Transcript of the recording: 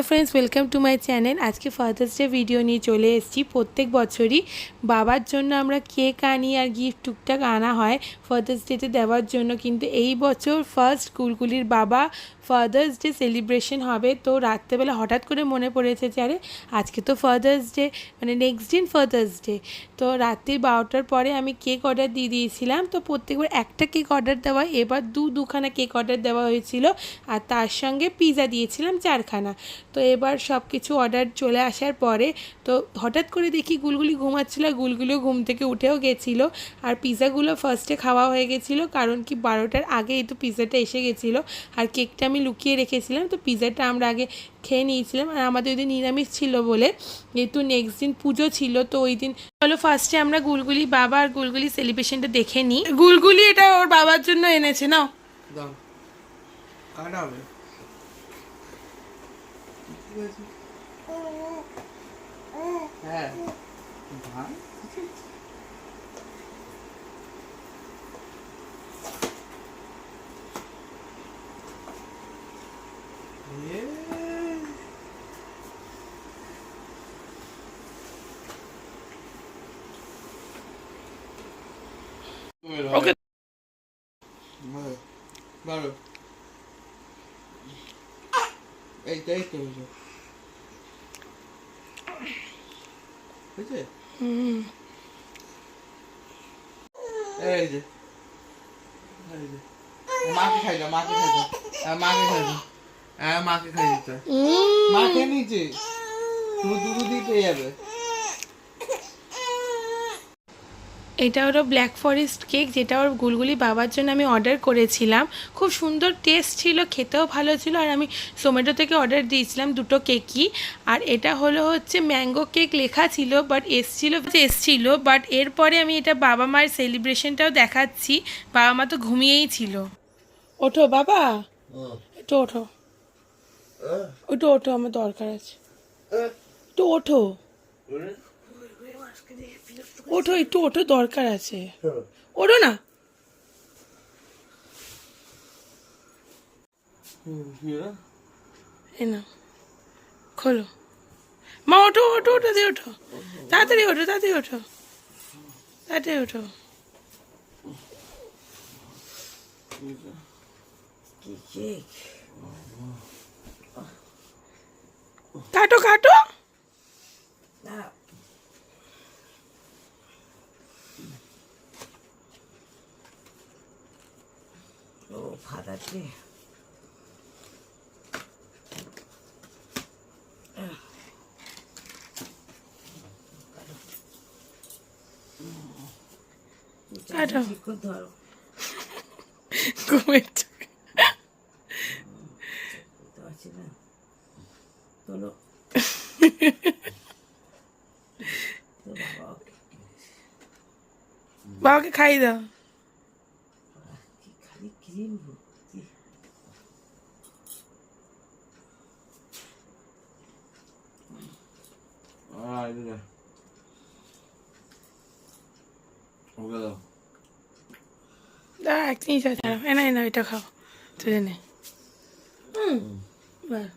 Hello friends welcome to my channel আজকে father's day video নিয়ে চলে এসেছি। প্রত্যেক বছরই বাবার জন্য আমরা কেক আনি আর গিফট টুকটাক আনা হয় ফাদার্স ডেতে দেওয়ার জন্য। কিন্তু এই বছর ফার্স্ট কুলকুলির বাবা ফাদার্স ডে সেলিব্রেশন হবে। তো রাত্রেবেলা হঠাৎ করে মনে পড়েছে যে, আরে, আজকে তো ফাদার্স ডে মানে নেক্সট দিন ফাদার্স ডে তো রাত্রি বারোটার পরে আমি কেক অর্ডার দিয়ে দিয়েছিলাম। তো প্রত্যেকবার একটা কেক অর্ডার দেওয়া এবার দু দুখানা কেক অর্ডার দেওয়া হয়েছিল। আর তার সঙ্গে পিৎজা দিয়েছিলাম চারখানা। তো এবার সব কিছু অর্ডার চলে আসার পরে তো হঠাৎ করে দেখি গুলগুলি ঘুমাচ্ছিল, গুলগুলিও ঘুম থেকে উঠেও গেছিল আর পিৎজাগুলো ফার্স্টে খাওয়া হয়ে গেছিল কারণ কি বারোটার আগেই তো পিৎজাটা এসে গেছিল আর কেকটা আমি লুকিয়ে রেখেছিলাম তো পিৎজাটা আমরা আগে খেয়ে নিয়েছিলাম আর আমাদের ওই দিন নিরামিষ ছিল বলে যেহেতু নেক্সট দিন পুজো ছিল তো ওই দিন চলো ফার্স্টে আমরা গুলগুলি বাবা আর গুলগুলি সেলিব্রেশনটা দেখে নিই। গুলগুলি এটা ওর বাবার জন্য এনেছে আছে হ্যাঁ ভাই এ ওকে ভালো ভালো এইটা এই তো হয়েছে এই যে মাকে খাই দাও মাকে খাই দাও মাকে খাই দাও হ্যাঁ মাকে খাই দিতে হয়। নিচে তুমি দুধ দিয়ে পেয়ে যাবে এটা হলো ব্ল্যাক ফরেস্ট কেক যেটা ওর গুলগুলি বাবার জন্য আমি অর্ডার করেছিলাম। খুব সুন্দর টেস্ট ছিল খেতেও ভালো ছিল আর আমি জোম্যাটো থেকে অর্ডার দিয়েছিলাম দুটো কেকই আর এটা হলো হচ্ছে ম্যাঙ্গো কেক লেখা ছিল বাট এসছিল এসছিল বাট এরপরে আমি এটা বাবা মায়ের সেলিব্রেশনটাও দেখাচ্ছি। বাবা মা তো ঘুমিয়েই ছিল। ওঠো বাবা। একটু ওঠো। একটু ওঠো আমার দরকার আছে। একটু ওঠো। ওঠো একটু ওঠো দরকার আছে। ওঠো না। এ খোলো। মা ওঠো ওঠো ওঠো দিয়ে ওঠো। তাড়াতাড়ি ওঠো তাড়াতাড়ি ওঠো। তাড়াতাড়ি ওঠো। কাটো কাটো। পারছি না। তোলো। বাবাকে। খাই দাও। ক্রিম ভর্তি Ah, এদিকে ওকে দাও দাঁড়া এক জিনিস আছে এ না না এটা খাও তুলে নে হুম ব্যাস